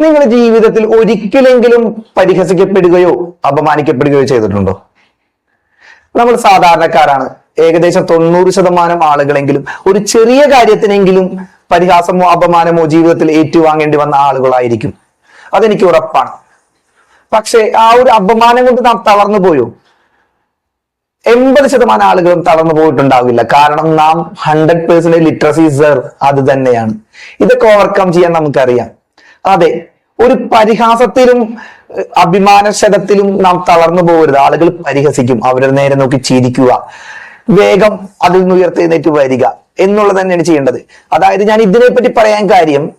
നിങ്ങളുടെ ജീവിതത്തിൽ ഒരിക്കലെങ്കിലും പരിഹസിക്കപ്പെടുകയോ അപമാനിക്കപ്പെടുകയോ ചെയ്തിട്ടുണ്ടോ? നമ്മൾ സാധാരണക്കാരാണ്. ഏകദേശം തൊണ്ണൂറ് ശതമാനം ആളുകളെങ്കിലും ഒരു ചെറിയ കാര്യത്തിനെങ്കിലും പരിഹാസമോ അപമാനമോ ജീവിതത്തിൽ ഏറ്റുവാങ്ങേണ്ടി വന്ന ആളുകളായിരിക്കും. അതെനിക്ക് ഉറപ്പാണ്. പക്ഷെ ആ ഒരു അപമാനം കൊണ്ട് നാം തളർന്നു പോയോ? എൺപത് ശതമാനം ആളുകളും തളർന്നു പോയിട്ടുണ്ടാവില്ല. കാരണം നാം ഹൺഡ്രഡ് പേഴ്സെന്റ് ലിറ്ററസി സർ അത് തന്നെയാണ്. ഇതൊക്കെ ഓവർകം ചെയ്യാൻ നമുക്കറിയാം. അതെ ഒരു പരിഹാസത്തിലും അഭിമാനക്ഷതത്തിലും നാം തളർന്നു പോകരുത്. ആളുകൾ പരിഹസിക്കും അവരുടെ നേരെ നോക്കി ചിരിക്കുക. വേഗം അതിൽ നിന്ന് ഉയർത്തെഴുന്നേറ്റ് വരിക എന്നുള്ളത് തന്നെയാണ് ചെയ്യേണ്ടത്. അതായത് ഞാൻ ഇതിനെപ്പറ്റി പറയാൻ കാര്യം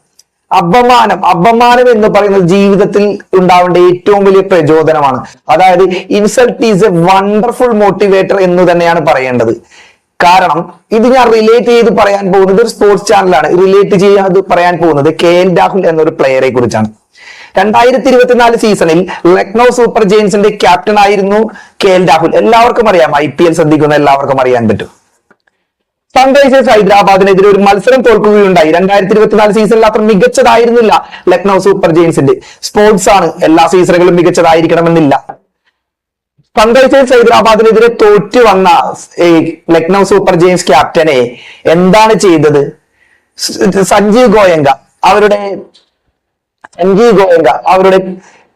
അപമാനം അപമാനം എന്ന് പറയുന്നത് ജീവിതത്തിൽ ഉണ്ടാവേണ്ട ഏറ്റവും വലിയ പ്രചോദനമാണ്. അതായത് insult is a wonderful motivator എന്ന് തന്നെയാണ് പറയേണ്ടത്. കാരണം ഇത് ഞാൻ റിലേറ്റ് ചെയ്ത് പറയാൻ പോകുന്നത് ഒരു സ്പോർട്സ് ചാനലാണ് റിലേറ്റ് ചെയ്യാതെ പറയാൻ പോകുന്നത് കെ എൽ രാഹുൽ എന്നൊരു പ്ലെയറെ കുറിച്ചാണ്. രണ്ടായിരത്തി ഇരുപത്തിനാല് സീസണിൽ ലക്നൗ സൂപ്പർ ജെയിൻസിന്റെ ക്യാപ്റ്റൻ ആയിരുന്നു കെ എൽ രാഹുൽ. എല്ലാവർക്കും അറിയാം ഐ പി എൽ ശ്രദ്ധിക്കുന്ന എല്ലാവർക്കും അറിയാൻ പറ്റും. സൺറൈസേഴ്സ് ഹൈദരാബാദിനെതിരെ ഒരു മത്സരം തോൽക്കുകയുണ്ടായി. രണ്ടായിരത്തി ഇരുപത്തിനാല് സീസണിൽ അത്ര മികച്ചതായിരുന്നില്ല ലക്നൗ സൂപ്പർ ജെയിൻസിന്റെ സ്പോർട്സ് ആണ് എല്ലാ സീസണുകളും മികച്ചതായിരിക്കണമെന്നില്ല. സൺറൈസേഴ്സ് ഹൈദരാബാദിനെതിരെ തോറ്റു വന്ന ലക്നൗ സൂപ്പർ ജെയിംസ് ക്യാപ്റ്റനെ എന്താണ് ചെയ്തത്? സഞ്ജീവ് ഗോയങ്ക അവരുടെ സഞ്ജീവ് ഗോയങ്ക അവരുടെ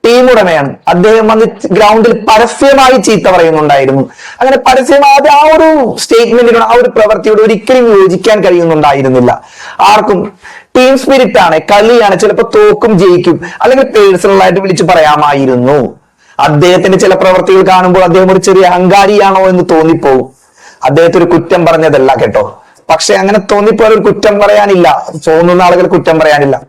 ടീം ഉടമയാണ്. അദ്ദേഹം വന്ന് ഗ്രൗണ്ടിൽ പരസ്യമായി ചീത്ത പറയുന്നുണ്ടായിരുന്നു. അങ്ങനെ പരസ്യമായി ആ ഒരു സ്റ്റേറ്റ്മെന്റിനോട് ആ ഒരു പ്രവൃത്തിയോട് ഒരിക്കലും യോജിക്കാൻ കഴിയുന്നുണ്ടായിരുന്നില്ല. ആർക്കും ടീം സ്പിരിറ്റ് ആണ് കളിയാണ് ചിലപ്പോൾ തോക്കും ജയിക്കും അല്ലെങ്കിൽ പേഴ്സണൽ ആയിട്ട് വിളിച്ചു പറയാമായിരുന്നു. അദ്ദേഹത്തിന്റെ ചില പ്രവൃത്തികൾ കാണുമ്പോൾ അദ്ദേഹം ഒരു ചെറിയ അഹങ്കാരിയാണോ എന്ന് തോന്നിപ്പോകും. അദ്ദേഹത്തെ ഒരു കുറ്റം പറഞ്ഞതല്ല കേട്ടോ. പക്ഷെ അങ്ങനെ തോന്നിപ്പോയാൽ ഒരു കുറ്റം പറയാനില്ല. തോന്നുന്ന ആളുകൾ കുറ്റം പറയാനില്ല.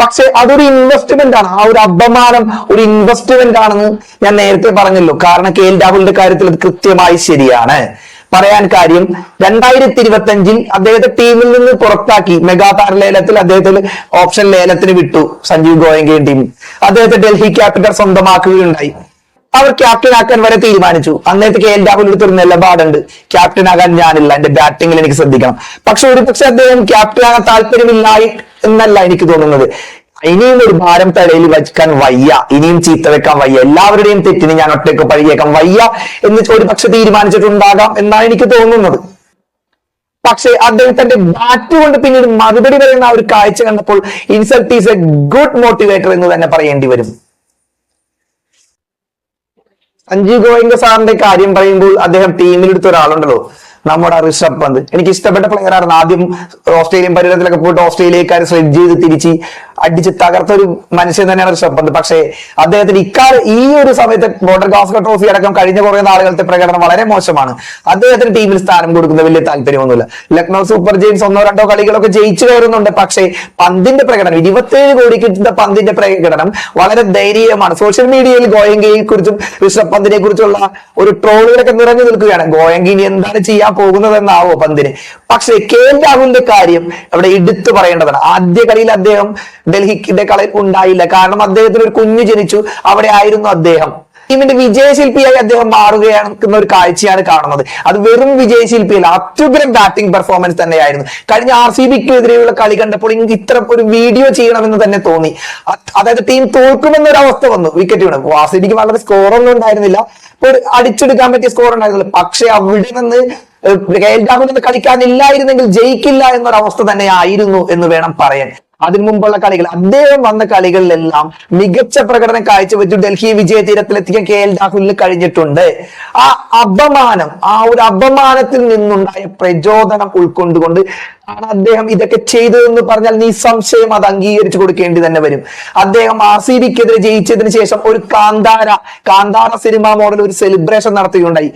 പക്ഷെ അതൊരു ഇൻവെസ്റ്റ്മെന്റ് ആണ്. ആ ഒരു അപമാനം ഒരു ഇൻവെസ്റ്റ്മെന്റ് ആണെന്ന് ഞാൻ നേരത്തെ പറഞ്ഞല്ലോ. കാരണം കെ എൽ രാഹുലിന്റെ കാര്യത്തിൽ അത് കൃത്യമായി ശരിയാണ്. പറയാൻ കാര്യം. രണ്ടായിരത്തി ഇരുപത്തി അഞ്ചിൽ അദ്ദേഹത്തെ ടീമിൽ നിന്ന് പുറത്താക്കി. മെഗാ താര ലേലത്തിൽ അദ്ദേഹത്തിന് ഓപ്ഷൻ ലേലത്തിന് വിട്ടു സഞ്ജീവ് ഗോയങ്കയും ടീം അദ്ദേഹത്തെ ഡൽഹി ക്യാപിറ്റൽ സ്വന്തമാക്കുകയുണ്ടായി. അവർ ക്യാപ്റ്റൻ ആക്കാൻ വരെ തീരുമാനിച്ചു. അന്നേരത്തെ കെ എൽ രാഹുൽ എടുത്തൊരു നിലപാടുണ്ട്. ക്യാപ്റ്റൻ ആകാൻ ഞാനില്ല. എന്റെ ബാറ്റിംഗിൽ എനിക്ക് ശ്രദ്ധിക്കണം. പക്ഷെ ഒരു പക്ഷെ അദ്ദേഹം ക്യാപ്റ്റൻ ആകാൻ താല്പര്യമില്ലായി എന്നല്ല എനിക്ക് തോന്നുന്നത്. ഇനിയും ഒരു ഭാരം തലയിൽ വയ്ക്കാൻ വയ്യ. ഇനിയും ചീത്ത വെക്കാൻ വയ്യ. എല്ലാവരുടെയും തെറ്റിന് ഞാൻ ഒറ്റയ്ക്ക് പഴിയേക്കാൻ വയ്യ എന്ന് ഒരു പക്ഷെ തീരുമാനിച്ചിട്ടുണ്ടാകാം എന്നാണ് എനിക്ക് തോന്നുന്നത്. പക്ഷേ അദ്ദേഹത്തിന്റെ ബാറ്റ് കൊണ്ട് പിന്നീട് മറുപടി പറയുന്ന ആ ഒരു കാഴ്ച കണ്ടപ്പോൾ insult is a good motivator എന്ന് തന്നെ പറയേണ്ടി വരും. സഞ്ജീവ് ഗോയങ്ക സാറിന്റെ കാര്യം പറയുമ്പോൾ അദ്ദേഹം ടീമിലെടുത്ത ഒരാളുണ്ടല്ലോ നമ്മുടെ ഋഷഭ് പന്ത്. എനിക്ക് ഇഷ്ടപ്പെട്ട പ്ലെയർ ആയിരുന്നു. ആദ്യം ഓസ്ട്രേലിയൻ പര്യടനത്തിലൊക്കെ പോയിട്ട് ഓസ്ട്രേലിയക്കാരെ സ്ലെഡ് ചെയ്ത് തിരിച്ച് അടിച്ച് തകർത്ത ഒരു മനുഷ്യൻ തന്നെയാണ് ഋഷഭ് പന്ത് പക്ഷേ അദ്ദേഹത്തിന് ഇക്കാല ഈ ഒരു സമയത്ത് ബോർഡർ ഗാസ്കർ ട്രോഫി അടക്കം കഴിഞ്ഞ കുറേ നാളുകളത്തെ പ്രകടനം വളരെ മോശമാണ്. അദ്ദേഹത്തിന് ടീമിൽ സ്ഥാനം കൊടുക്കുന്ന വലിയ താല്പര്യമൊന്നുമില്ല. ലക്നൗ സൂപ്പർ ജെയിംസ് ഒന്നോ രണ്ടോ കളികളൊക്കെ ജയിച്ചു കയറുന്നുണ്ട്. പക്ഷേ പന്തിന്റെ പ്രകടനം ഇരുപത്തേഴ് കോടി കിട്ടുന്ന പന്തിന്റെ പ്രകടനം വളരെ ധൈര്യമാണ്. സോഷ്യൽ മീഡിയയിൽ ഗോയങ്കയെ കുറിച്ചും ഋഷഭ് പന്തിനെ കുറിച്ചുള്ള ഒരു ട്രോളുകളൊക്കെ നിറഞ്ഞു നിൽക്കുകയാണ്. ഗോയങ്കി ഇനി എന്താണ് ചെയ്യാൻ പോകുന്നതെന്നാവോ പന്തിന്? പക്ഷേ കെ എൽ രാഹുലിന്റെ കാര്യം അവിടെ എടുത്തു പറയേണ്ടതാണ്. ആദ്യ കളിയിൽ അദ്ദേഹം ഡൽഹിക്കിന്റെ കളി ഉണ്ടായില്ല. കാരണം അദ്ദേഹത്തിന് ഒരു കുഞ്ഞു ജനിച്ചു. അവിടെ ആയിരുന്നു അദ്ദേഹം. ടീമിന്റെ വിജയശില്പിയായി അദ്ദേഹം മാറുകയാണ് ഒരു കാഴ്ചയാണ് കാണുന്നത്. അത് വെറും വിജയശില്പിയല്ല അത്യുഗ്രം ബാറ്റിംഗ് പെർഫോമൻസ് തന്നെയായിരുന്നു. കഴിഞ്ഞ ആർ സി ബിക്കെതിരെയുള്ള കളി കണ്ടപ്പോൾ എനിക്ക് ഇത്ര ഒരു വീഡിയോ ചെയ്യണമെന്ന് തന്നെ തോന്നി. അതായത് ടീം തോൽക്കുമെന്നൊരു അവസ്ഥ വന്നു. വിക്കറ്റ് വീണു. ആർ സി ബിക്ക് വളരെ സ്കോറൊന്നും ഉണ്ടായിരുന്നില്ല. ഒരു അടിച്ചെടുക്കാൻ പറ്റിയ സ്കോർ ഉണ്ടായിരുന്നില്ല. പക്ഷെ അവിടെ നിന്ന് എൽ രാഹുൽ കളിക്കാനില്ലായിരുന്നെങ്കിൽ ജയിക്കില്ല എന്നൊരവസ്ഥ തന്നെ ആയിരുന്നു എന്ന് വേണം പറയാൻ. അതിനു മുമ്പുള്ള കളികൾ അദ്ദേഹം വന്ന കളികളിലെല്ലാം മികച്ച പ്രകടനം കാഴ്ചവെച്ചു. ഡൽഹി വിജയ തീരത്തിലെത്തിക്കാൻ കെ എൽ രാഹുലിന് കഴിഞ്ഞിട്ടുണ്ട്. ആ അപമാനം ആ ഒരു അപമാനത്തിൽ നിന്നുണ്ടായ പ്രചോദനം ഉൾക്കൊണ്ടുകൊണ്ട് ആണ് അദ്ദേഹം ഇതൊക്കെ ചെയ്തതെന്ന് പറഞ്ഞാൽ നിസ്സംശയം അത് അംഗീകരിച്ചു കൊടുക്കേണ്ടി തന്നെ വരും. അദ്ദേഹം ആർ സി ബിക്കെതിരെ ജയിച്ചതിന് ശേഷം ഒരു കാന്താര കാന്താര സിനിമ മോഡൽ ഒരു സെലിബ്രേഷൻ നടത്തുകയുണ്ടായി.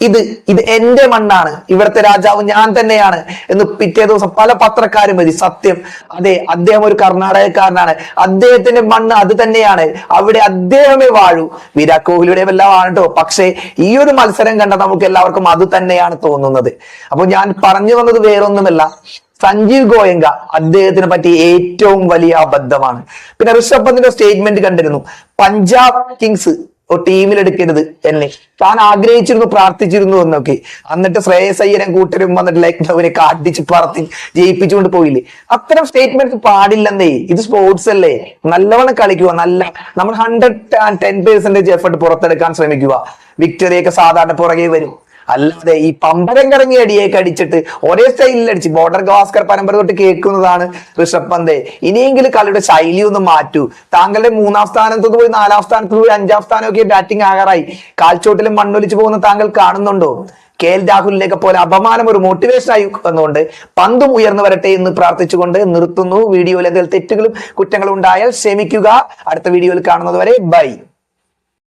ഇത് ഇത് എന്റെ മണ്ണാണ്. ഇവിടുത്തെ രാജാവ് ഞാൻ തന്നെയാണ്. എന്ന് പിറ്റേ ദിവസം പല പത്രക്കാരും മതി സത്യം. അതെ അദ്ദേഹം ഒരു കർണാടകക്കാരനാണ്. അദ്ദേഹത്തിന്റെ മണ്ണ് അത് തന്നെയാണ്. അവിടെ അദ്ദേഹമേ വാഴൂ. വിരാട് കോഹ്ലിയുടെ എല്ലാം ആണ് കേട്ടോ പക്ഷേ ഈ ഒരു മത്സരം കണ്ട നമുക്ക് എല്ലാവർക്കും അത് തന്നെയാണ് തോന്നുന്നത്. അപ്പൊ ഞാൻ പറഞ്ഞു വന്നത് വേറൊന്നുമല്ല. സഞ്ജീവ് ഗോയങ്ക അദ്ദേഹത്തിനെ പറ്റി ഏറ്റവും വലിയ അബദ്ധമാണ്. പിന്നെ ഋഷഭ് പന്തിന്റെ സ്റ്റേറ്റ്മെന്റ് കണ്ടിരുന്നു. പഞ്ചാബ് കിങ്സ് ടീമിൽ എടുക്കരുത് എന്നെ. താൻ ആഗ്രഹിച്ചിരുന്നു പ്രാർത്ഥിച്ചിരുന്നു എന്നൊക്കെ. എന്നിട്ട് ശ്രേയസ് കൂട്ടരും വന്നിട്ട് ലക്നൌവിനെ കാട്ടിച്ച് പറത്തി ജയിപ്പിച്ചുകൊണ്ട് പോയില്ലേ. അത്തരം സ്റ്റേറ്റ്മെന്റ് പാടില്ലെന്നേ. ഇത് സ്പോർട്സ് അല്ലേ. നല്ലവണ്ണം കളിക്കുക. നല്ല നമ്മൾ ഹൺഡ്രഡ് ടെൻ പെർസെന്റേജ് എഫർട്ട് പുറത്തെടുക്കാൻ ശ്രമിക്കുക. വിക്ടറിയൊക്കെ സാധാരണ പുറകെ വരും. അല്ലാതെ ഈ പമ്പരം കറങ്ങി അടിയേക്ക് അടിച്ചിട്ട് ഒരേ സ്റ്റൈലിൽ അടിച്ച് ബോർഡർ ഗവാസ്കർ പരമ്പര തൊട്ട് കേൾക്കുന്നതാണ് ഋഷഭ് പന്ത്. ഇനിയെങ്കിലും കളിയുടെ ശൈലി ഒന്ന് മാറ്റൂ. താങ്കളുടെ മൂന്നാം സ്ഥാനത്തുനിന്ന് പോയി നാലാം സ്ഥാനത്ത് പോയി അഞ്ചാം സ്ഥാനമൊക്കെ ബാറ്റിംഗ് ആകാറായി. കാൽച്ചോട്ടിലും മണ്ണൊലിച്ച് പോകുന്ന താങ്കൾ കാണുന്നുണ്ടോ? കെ എൽ രാഹുലിനെയൊക്കെ പോലെ അപമാനം ഒരു മോട്ടിവേഷൻ ആയി വന്നുകൊണ്ട് പന്തും ഉയർന്നു വരട്ടെ എന്ന് പ്രാർത്ഥിച്ചുകൊണ്ട് നിർത്തുന്നു. വീഡിയോയിൽ എന്തെങ്കിലും തെറ്റുകളും കുറ്റങ്ങളും ഉണ്ടായാൽ ക്ഷമിക്കുക. അടുത്ത വീഡിയോയിൽ കാണുന്നത് വരെ ബൈ.